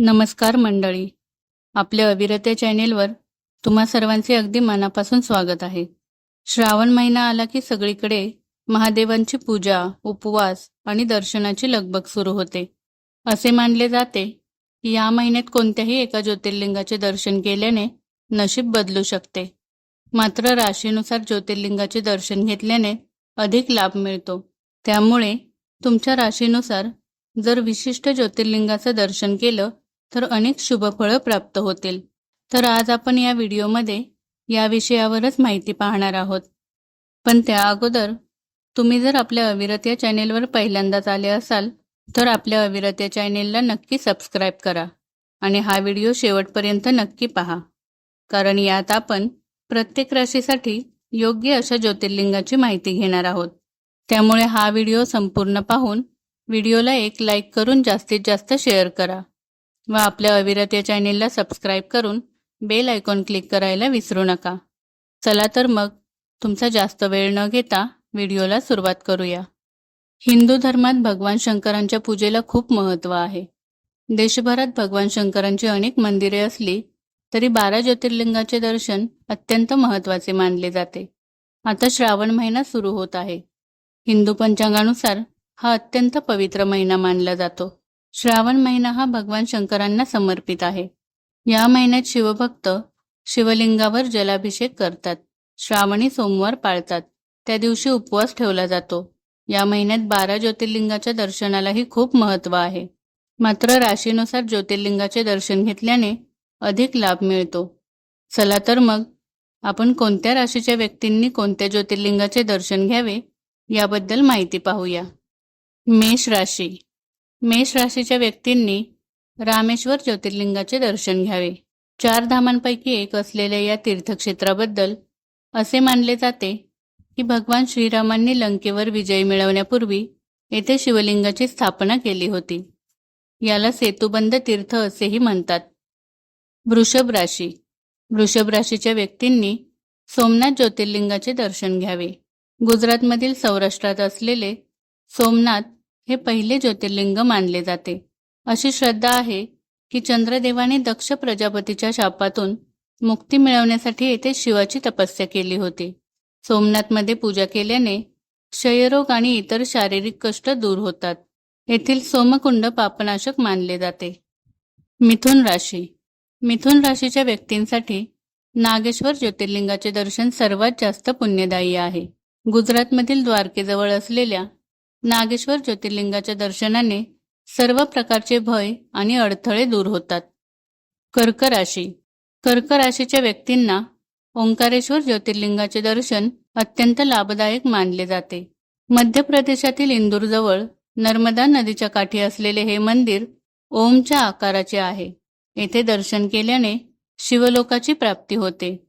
नमस्कार मंडळी. आपल्या अविरते चॅनेलवर तुम्हा सर्वांचे अगदी मनापासून स्वागत आहे. श्रावण महिना आला की सगळीकडे महादेवांची पूजा उपवास आणि दर्शनाची लगबग सुरू होते. असे मानले जाते की या महिन्यात कोणत्याही एका ज्योतिर्लिंगाचे दर्शन केल्याने नशीब बदलू शकते. मात्र राशीनुसार ज्योतिर्लिंगाचे दर्शन घेतल्याने अधिक लाभ मिळतो. त्यामुळे तुमच्या राशीनुसार जर विशिष्ट ज्योतिर्लिंगाचं दर्शन केलं तर अनेक शुभफळं प्राप्त होतील. तर आज आपण या व्हिडिओमध्ये या विषयावरच माहिती पाहणार आहोत. पण त्या अगोदर तुम्ही जर आपल्या अविरत या चॅनेलवर पहिल्यांदाच आले असाल तर आपल्या अविरत या चॅनेलला नक्की सबस्क्राईब करा आणि हा व्हिडिओ शेवटपर्यंत नक्की पहा. कारण यात आपण प्रत्येक राशीसाठी योग्य अशा ज्योतिर्लिंगाची माहिती घेणार आहोत. त्यामुळे हा व्हिडिओ संपूर्ण पाहून व्हिडिओला एक लाईक करून जास्तीत जास्त शेअर करा. व आपल्या अविरत या चॅनेलला सबस्क्राईब करून बेल आयकॉन क्लिक करायला विसरू नका. चला तर मग तुमचा जास्त वेळ न घेता व्हिडिओला सुरुवात करूया. हिंदू धर्मात भगवान शंकरांच्या पूजेला खूप महत्त्व आहे. देशभरात भगवान शंकरांची अनेक मंदिरे असली तरी बारा ज्योतिर्लिंगाचे दर्शन अत्यंत महत्त्वाचे मानले जाते. आता श्रावण महिना सुरू होत आहे. हिंदू पंचांगानुसार हा अत्यंत पवित्र महिना मानला जातो. श्रावण महिना हा भगवान शंकरांना समर्पित आहे. या महिन्यात शिवभक्त शिवलिंगावर जलाभिषेक करतात. श्रावणी सोमवार पाळतात. त्या दिवशी उपवास ठेवला जातो. या महिन्यात बारा ज्योतिर्लिंगाच्या दर्शनालाही खूप महत्त्व आहे. मात्र राशीनुसार ज्योतिर्लिंगाचे दर्शन घेतल्याने अधिक लाभ मिळतो. चला तर मग आपण कोणत्या राशीच्या व्यक्तींनी कोणत्या ज्योतिर्लिंगाचे दर्शन घ्यावे याबद्दल माहिती पाहूया. मेष राशी. मेष राशीच्या व्यक्तींनी रामेश्वर ज्योतिर्लिंगाचे दर्शन घ्यावे. चार धामांपैकी एक असलेल्या या तीर्थक्षेत्राबद्दल असे मानले जाते की भगवान श्रीरामांनी लंकेवर विजय मिळवण्यापूर्वी येथे शिवलिंगाची स्थापना केली होती. याला सेतुबंद तीर्थ असेही म्हणतात. वृषभ राशी. वृषभ राशीच्या व्यक्तींनी सोमनाथ ज्योतिर्लिंगाचे दर्शन घ्यावे. गुजरातमधील सौराष्ट्रात असलेले सोमनाथ हे पहिले ज्योतिर्लिंग मानले जाते. अशी श्रद्धा आहे की चंद्रदेवाने दक्ष प्रजापतीच्या शापातून मुक्ती मिळवण्यासाठी येथे शिवाची तपस्या केली होती. सोमनाथमध्ये पूजा केल्याने क्षयरोग आणि इतर शारीरिक कष्ट दूर होतात. येथील सोमकुंड पापनाशक मानले जाते. मिथुन राशी. मिथुन राशीच्या व्यक्तींसाठी नागेश्वर ज्योतिर्लिंगाचे दर्शन सर्वात जास्त पुण्यदायी आहे. गुजरातमधील द्वारकेजवळ असलेल्या नागेश्वर ज्योतिर्लिंगाच्या दर्शनाने सर्व प्रकारचे भय आणि अडथळे दूर होतात. कर्क राशी. कर्क राशीच्या व्यक्तींना ओंकारेश्वर ज्योतिर्लिंगाचे दर्शन अत्यंत लाभदायक मानले जाते. मध्य प्रदेशातील इंदूरजवळ नर्मदा नदीच्या काठी असलेले हे मंदिर ओमच्या आकाराचे आहे. येथे दर्शन केल्याने शिवलोकाची प्राप्ती होते.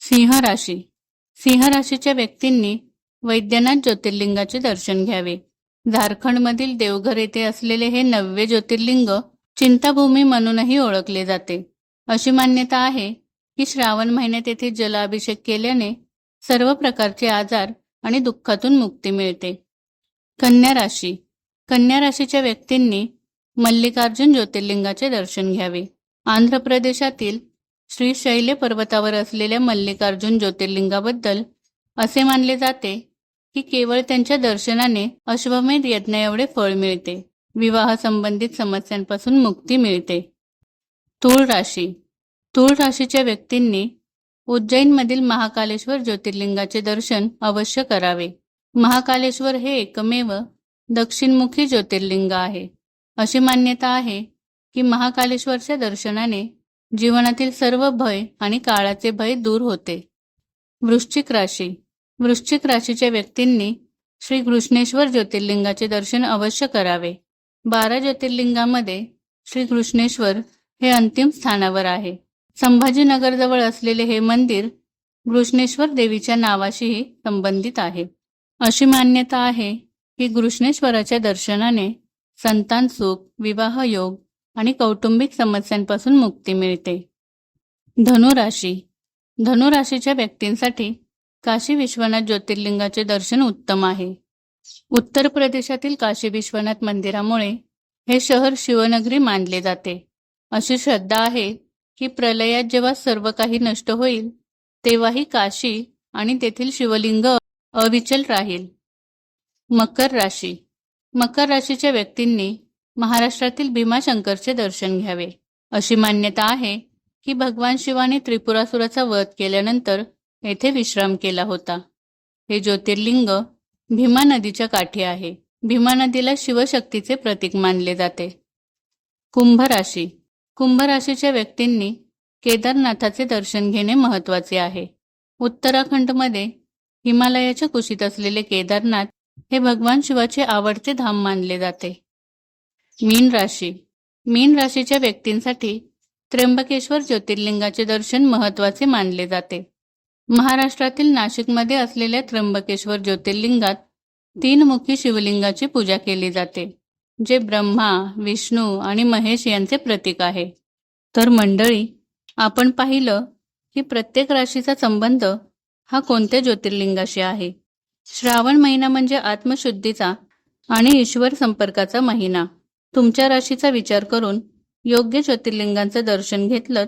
सिंह राशी. सिंह राशीच्या व्यक्तींनी वैद्यनाथ ज्योतिर्लिंगाचे दर्शन घ्यावे. झारखंडमधील देवघर येथे असलेले हे नववे ज्योतिर्लिंग चिंताभूमी म्हणूनही ओळखले जाते. अशी मान्यता आहे की श्रावण महिन्यात येथे जलाभिषेक केल्याने सर्व प्रकारचे आजार आणि दुःखातून मुक्ती मिळते. कन्या राशी. कन्या राशीच्या व्यक्तींनी मल्लिकार्जुन ज्योतिर्लिंगाचे दर्शन घ्यावे. आंध्र प्रदेशातील श्री शैल्य पर्वतावर असलेल्या मल्लिकार्जुन ज्योतिर्लिंगाबद्दल असे मानले जाते की केवळ त्यांच्या दर्शनाने अश्वमेध यज्ञ एवढे फळ मिळते. विवाह संबंधित समस्यांपासून मुक्ती मिळते. तूळ राशी. तूळ राशीच्या व्यक्तींनी उज्जैनमधील महाकालेश्वर ज्योतिर्लिंगाचे दर्शन अवश्य करावे. महाकालेश्वर हे एकमेव दक्षिणमुखी ज्योतिर्लिंग आहे. अशी मान्यता आहे की महाकालेश्वरच्या दर्शनाने जीवनातील सर्व भय आणि काळाचे भय दूर होते. वृश्चिक राशी. वृश्चिक राशीच्या व्यक्तींनी श्री कृष्णेश्वर ज्योतिर्लिंगाचे दर्शन अवश्य करावे. बारा ज्योतिर्लिंगामध्ये श्री कृष्णेश्वर हे अंतिम स्थानावर आहे. संभाजीनगरजवळ असलेले हे मंदिर कृष्णेश्वर देवीच्या नावाशीही संबंधित आहे. अशी मान्यता आहे की कृष्णेश्वराच्या दर्शनाने संतान सुख विवाह योग आणि कौटुंबिक समस्यांपासून मुक्ती मिळते. धनुराशी धनुराशीच्या व्यक्तींसाठी काशी विश्वनाथ ज्योतिर्लिंगाचे दर्शन उत्तम आहे. उत्तर प्रदेशातील काशी विश्वनाथ मंदिरामुळे हे शहर शिवनगरी मानले जाते. अशी श्रद्धा आहे की प्रलयात जेव्हा सर्व काही नष्ट होईल तेव्हाही काशी आणि तेथील शिवलिंग अविचल राहील. मकर राशी. मकर राशीच्या व्यक्तींनी महाराष्ट्रातील भीमाशंकरचे दर्शन घ्यावे. अशी मान्यता आहे की भगवान शिवाने त्रिपुरासुराचा वध केल्यानंतर येथे विश्राम केला होता. हे ज्योतिर्लिंग भीमा नदीच्या काठी आहे. भीमा नदीला शिवशक्तीचे प्रतीक मानले जाते. कुंभ राशी. कुंभ राशीच्या व्यक्तींनी केदारनाथाचे दर्शन घेणे महत्त्वाचे आहे. उत्तराखंडमध्ये हिमालयाच्या कुशीत असलेले केदारनाथ हे भगवान शिवाचे आवडते धाम मानले जाते. मीन राशी. मीन राशीच्या व्यक्तींसाठी त्र्यंबकेश्वर ज्योतिर्लिंगाचे दर्शन महत्त्वाचे मानले जाते. महाराष्ट्रातील नाशिकमध्ये असलेल्या त्र्यंबकेश्वर ज्योतिर्लिंगात तीन मुखी शिवलिंगाची पूजा केली जाते जे ब्रह्मा विष्णू आणि महेश यांचे प्रतीक आहे. तर मंडळी आपण पाहिलं की प्रत्येक राशीचा संबंध हा कोणत्या ज्योतिर्लिंगाशी आहे? श्रावण महिना म्हणजे आत्मशुद्धीचा आणि ईश्वर संपर्काचा महिना. तुमच्या राशीचा विचार करून योग्य ज्योतिर्लिंगांचं दर्शन घेतलं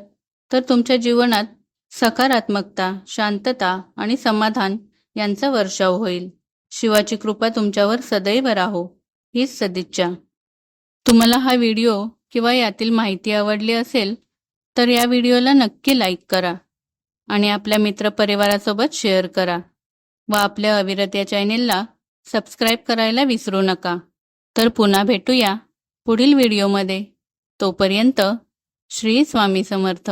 तर तुमच्या जीवनात सकारात्मकता शांतता आणि समाधान यांचा वर्षाव होईल. शिवाची कृपा तुमच्यावर सदैव राहो. हीच सदिच्छा. तुम्हाला हा व्हिडिओ किंवा यातील माहिती आवडली असेल तर या व्हिडिओला नक्की लाईक करा आणि आपल्या मित्रपरिवारासोबत शेअर करा व आपल्या अविरत या चॅनेलला सबस्क्राईब करायला विसरू नका. तर पुन्हा भेटूया पुढील व्हिडिओमध्ये. तोपर्यंत श्री स्वामी समर्थ.